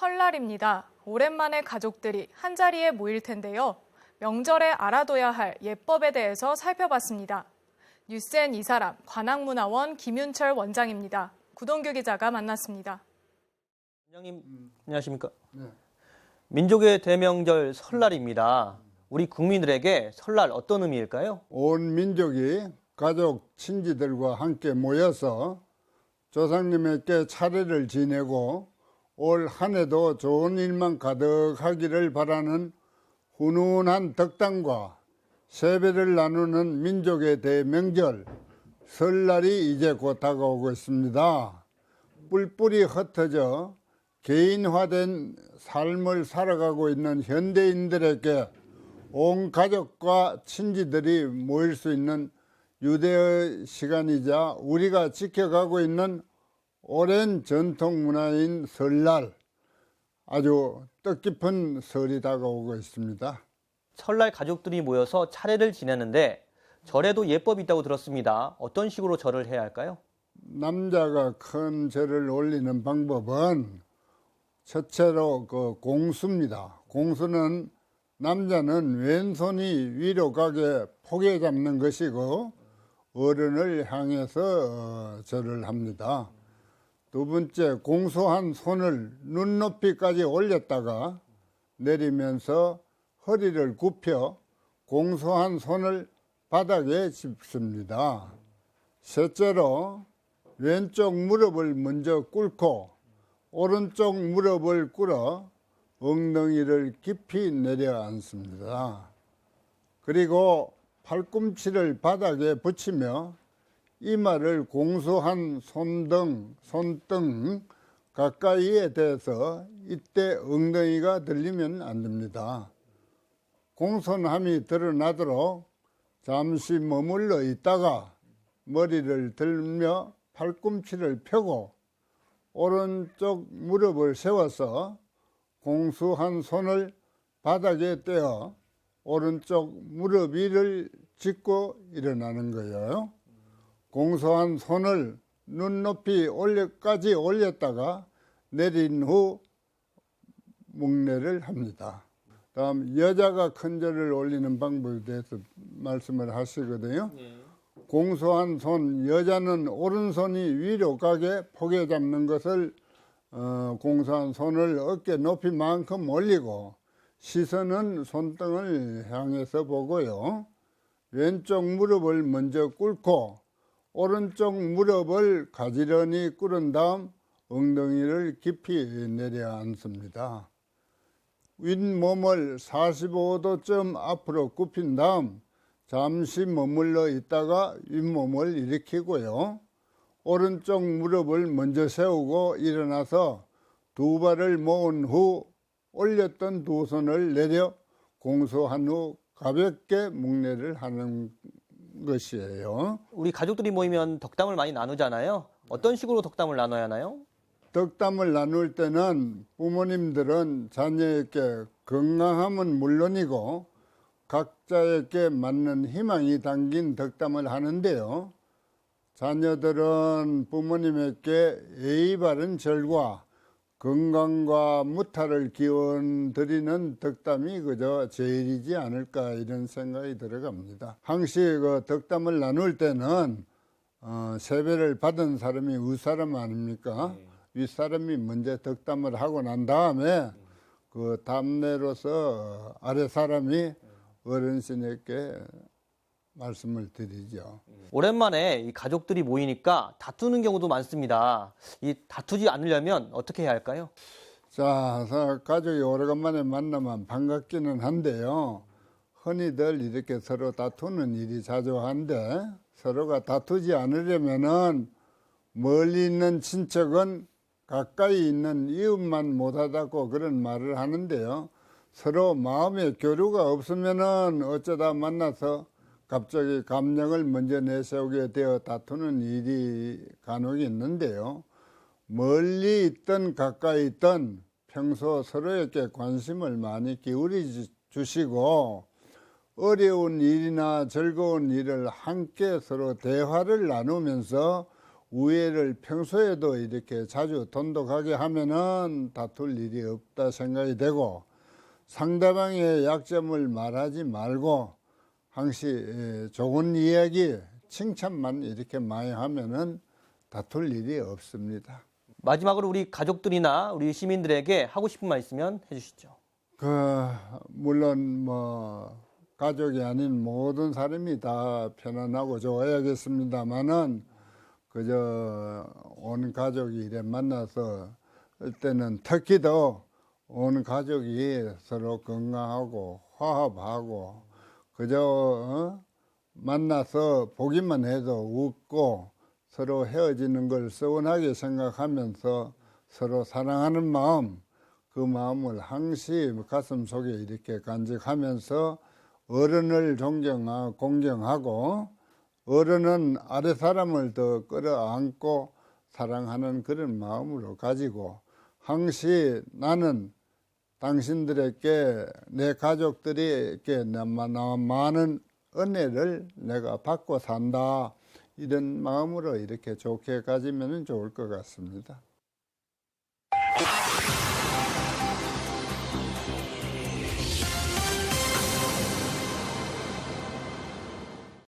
설날입니다. 오랜만에 가족들이 한자리에 모일 텐데요. 명절에 알아둬야 할 예법에 대해서 살펴봤습니다. 뉴스엔 이 사람 관악문화원 김윤철 원장입니다. 구동규 기자가 만났습니다. 원장님 안녕하십니까? 네. 민족의 대명절 설날입니다. 우리 국민들에게 설날 어떤 의미일까요? 온 민족이 가족, 친지들과 함께 모여서 조상님에게 차례를 지내고 올 한 해도 좋은 일만 가득하기를 바라는 훈훈한 덕담과 세배를 나누는 민족의 대명절 설날이 이제 곧 다가오고 있습니다. 뿔뿔이 흩어져 개인화된 삶을 살아가고 있는 현대인들에게 온 가족과 친지들이 모일 수 있는 유대의 시간이자 우리가 지켜가고 있는 오랜 전통 문화인 설날 아주 뜻깊은 설이 다가오고 있습니다. 설날 가족들이 모여서 차례를 지내는데 절에도 예법이 있다고 들었습니다. 어떤 식으로 절을 해야 할까요? 남자가 큰 절을 올리는 방법은 첫째로 그 공수입니다. 공수는 남자는 왼손이 위로 가게 포개 잡는 것이고 어른을 향해서 어, 절을 합니다. 두 번째 공수한 손을 눈높이까지 올렸다가 내리면서 허리를 굽혀 공수한 손을 바닥에 짚습니다. 셋째로 왼쪽 무릎을 먼저 꿇고 오른쪽 무릎을 꿇어 엉덩이를 깊이 내려앉습니다. 그리고 팔꿈치를 바닥에 붙이며 이마를 공수한 손등, 손등 가까이에 대서 이때 엉덩이가 들리면 안 됩니다. 공손함이 드러나도록 잠시 머물러 있다가 머리를 들며 팔꿈치를 펴고 오른쪽 무릎을 세워서 공수한 손을 바닥에 떼어 오른쪽 무릎 위를 짚고 일어나는 거예요. 공수한 손을 눈높이 올려까지 올렸다가 내린 후 묵례를 합니다. 다음 여자가 큰절을 올리는 방법에 대해서 말씀을 하시거든요. 공수한 손 여자는 오른손이 위로 가게 포개 잡는 것을 어, 공수한 손을 어깨 높이만큼 올리고 시선은 손등을 향해서 보고요. 왼쪽 무릎을 먼저 꿇고 오른쪽 무릎을 가지런히 꿇은 다음 엉덩이를 깊이 내려앉습니다. 윗몸을 45도쯤 앞으로 굽힌 다음 잠시 머물러 있다가 윗몸을 일으키고요. 오른쪽 무릎을 먼저 세우고 일어나서 두 발을 모은 후 올렸던 두 손을 내려 공수한 후 가볍게 묵례를 하는 것이에요. 우리 가족들이 모이면 덕담을 많이 나누잖아요. 어떤 식으로 덕담을 나눠야 하나요? 덕담을 나눌 때는 부모님들은 자녀에게 건강함은 물론이고 각자에게 맞는 희망이 담긴 덕담을 하는데요. 자녀들은 부모님에게 예의 바른 절과 건강과 무탈을 기원 드리는 덕담이 그저 제일이지 않을까 이런 생각이 들어갑니다. 항시 그 덕담을 나눌 때는 어, 세배를 받은 사람이 윗사람 아닙니까? 윗사람이 먼저 덕담을 하고 난 다음에 그 답례로서 아래 사람이 어른신에게 말씀을 드리죠. 오랜만에 이 가족들이 모이니까 다투는 경우도 많습니다. 이 다투지 않으려면 어떻게 해야 할까요? 자, 사- 가족이 오래간만에 만나면 반갑기는 한데요. 흔히들 이렇게 서로 다투는 일이 자주 한데 서로가 다투지 않으려면은 멀리 있는 친척은 가까이 있는 이웃만 못하다고 그런 말을 하는데요. 서로 마음의 교류가 없으면은 어쩌다 만나서 갑자기 감정을 먼저 내세우게 되어 다투는 일이 간혹 있는데요. 멀리 있든 가까이 있든 평소 서로에게 관심을 많이 기울이 주- 주시고 어려운 일이나 즐거운 일을 함께 서로 대화를 나누면서 우애를 평소에도 이렇게 자주 돈독하게 하면은 다툴 일이 없다 생각이 되고 상대방의 약점을 말하지 말고 에, 좋은 이야기, 칭찬만 이렇게 많이 하면은 다툴 일이 없습니다. 마지막으로 우리 가족들이나 우리 시민들에게 하고 싶은 말 있으면 해주시죠. 그 물론 뭐 가족이 아닌 모든 사람이 다 편안하고 좋아야겠습니다만은 그저 온 가족이 이래 만나서 할 때는 특히 더온 가족이 서로 건강하고 화합하고 그저 어? 만나서 보기만 해도 웃고 서로 헤어지는 걸 서운하게 생각하면서 서로 사랑하는 마음 그 마음을 항시 가슴 속에 이렇게 간직하면서 어른을 존경하고 공경하고 어른은 아래 사람을 더 끌어안고 사랑하는 그런 마음으로 가지고 항시 나는 당신들에게 내 가족들에게 많은 은혜를 내가 받고 산다 이런 마음으로 이렇게 좋게 가지면 좋을 것 같습니다.